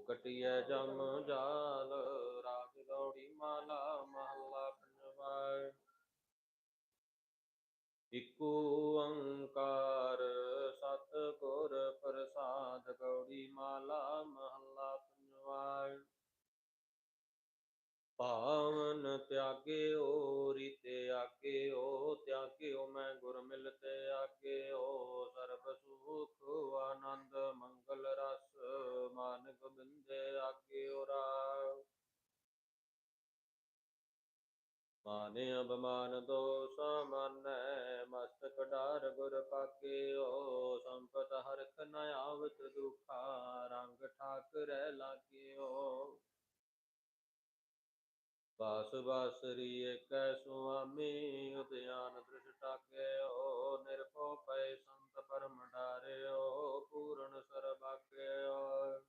ਕਟਿਐ ਜਮ ਜਾਲ, ਰਾਗ ਗੌੜੀ ਮਾਲਾ ਮਹੱਲਾ ਪੰਜਵਾ। ਇਕ ਓੰਕਾਰ ਸਤਿਗੁਰ ਪ੍ਰਸਾਦ ਗੌੜੀ ਮਾਲਾ ਮਹੱਲਾ ਪੰਜਵਾ। ਪਾਵਨ ਤਿਆਗਿਓ ਗੋਬਿੰਦੇ ਆਗਿਓ ਮਾਨੇ ਅਬਮਾਨ ਦੋਸ ਮਾਨੈ, ਮਸਤਕ ਡਾਰ ਗੁਰ ਪਾਕਿਓ ਸੰਪਤ ਹਰਖ ਨ ਆਵਤ ਦੁਖਾ, ਰੰਗ ਠਾਕਰੈ ਲਾਗਿਓ ਬਾਸ ਬਾਸਰੀ ਏਕੈ ਸੁਆਮੀ ਉਦਿਆਨ ਦ੍ਰਿਸ਼ ਟਾਕਿਓ ਨਿਰਭਉ ਪੈ ਸੰਤ ਪਰਮ ਡਾਰਿਓ ਪੂਰਨ ਸਰਬਾਕਿਓ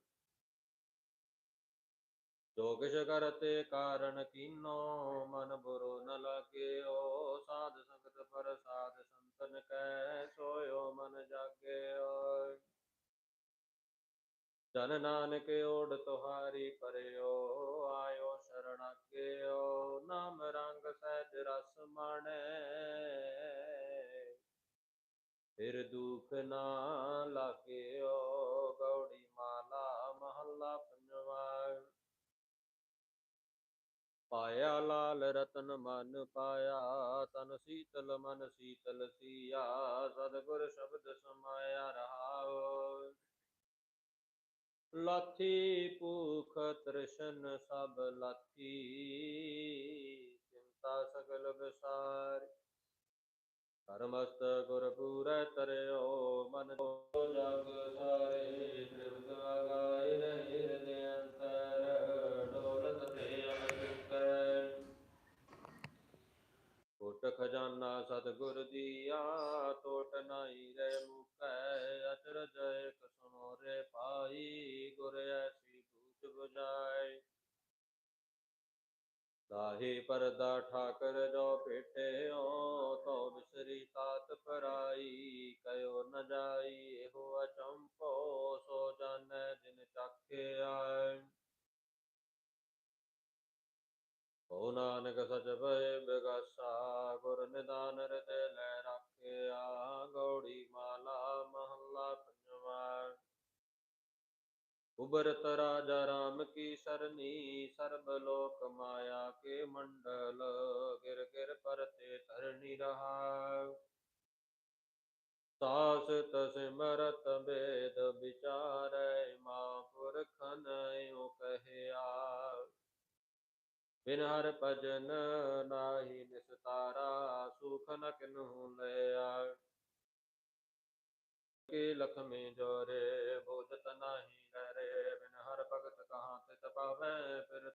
ਜੋ ਕਿਛ ਕਰਤੇ ਕਾਰਨ ਕੀਨੋ, ਮਨ ਬੁਰੋ ਨ ਲਾਗਿਓ। ਸਾਧ ਸੰਗਤ ਪ੍ਰਸਾਦ ਸੰਤਨ ਕੈ, ਸੋਇਓ ਮਨ ਜਾਗਿਓ। ਜਨ ਨਾਨਕ ਓੜ ਤੁਹਾਰੀ ਪਰਿਓ ਆਇਓ ਸ਼ਰਨ ਆਗਿਓ ਨਾਮ ਰੰਗ ਸਹਿਜ ਰਸ ਮਾਣੈ। ਫਿਰ ਦੁਖ ਨਾ ਲਾਗਿਓ, ਗੌੜੀ ਮਾਲਾ ਮਹੱਲਾ ਪੰਜਵਾ ਪਾਇਆ ਲਾਲ ਰਤਨ ਮਨ ਪਾਇਆ, ਤਨ ਸੀਤਲ ਮਨ ਸੀਤਲ ਸੀਆ, ਸਤਿਗੁਰ ਸ਼ਬਦ ਸਮਾਇਆ ਰਹਾਉ। ਲਾਥੀ ਭੂਖ ਤ੍ਰਿਸ਼ਨ ਸਭ ਲਾਥੀ, ਚਿੰਤਾ ਸਗਲ ਵਿਸਾਰ। ਕਰਮਸਤ ਗੁਰ ਪੂਰੈ ਤਰਿਓ, ਮਨ ਜਗ ਸਾਰੇ ਤ੍ਰਿਪਤ ਗਾਇ ਰਹੀ ਖਜ਼ਾਨਾ ਸਤਿਗੁਰ ਦੀਆ, ਟੋਟ ਨਾਹੀ ਰਹਿ ਮੁਕੈ ਅਚਰਜ ਇਕ ਸੁਨੋ ਰੇ ਪਾਈ ਗੁਰ ਐਸੀ ਬੂਝ ਬੁਝਾਏ। ਦਾਹੀ ਪਰਦਾ ਠਾਕਰ ਜੋ ਭੇਟਿਓ, ਤੋ ਬਿਸਰੀ ਤਾਤ ਪਰਾਈ ਕਯੋ ਨ ਜਾਈ, ਇਹੋ ਅਚੰਪੋ ਸੋ ਜਾਣੈ ਜਿਨ ਚਾਖਿਆ ਓ ਨਾਨਕ ਸਚ ਭਏ ਬਿਗਾਸਾ ਗੁਰ ਨਿਦਾਨ ਹਿਰਦੈ ਲੈ ਰਾਖਿਆ, ਗੌੜੀ ਮਾਲਾ ਮਹੱਲਾ ਪੰਜਵਾ। ਉਬਰਤ ਰਾਜਾ ਰਾਮ ਕੀ ਸਰਨੀ, ਸਰਬ ਲੋਕ ਮਾਇਆ ਕੇ ਮੰਡਲ, ਗਿਰ ਗਿਰ ਪਰਤੇ ਧਰਨੀ ਰਹਾ। ਸਾਸਤ ਸਿਮਰਤ ਬੇਦ ਵਿਚਾਰੈ, ਮਾ ਪੁਰਖਨ ਓ ਕਹਿਆ। ਬਿਨ ਹਰ ਭਜਨ ਨਾਹੀ ਨਿਸਤਾਰਾ ਸੁਖ ਨ ਕਿਨਹੂ ਲਿਆ। ਕੇ ਲਖਮੀ ਜੋਰੇ ਬੋਧਤ ਨਾਹੀ ਕਰੇ ਬਿਨ ਹਰ ਭਗਤ ਕਹਾ ਤਿਤ ਪਾਵੈ, ਫਿਰ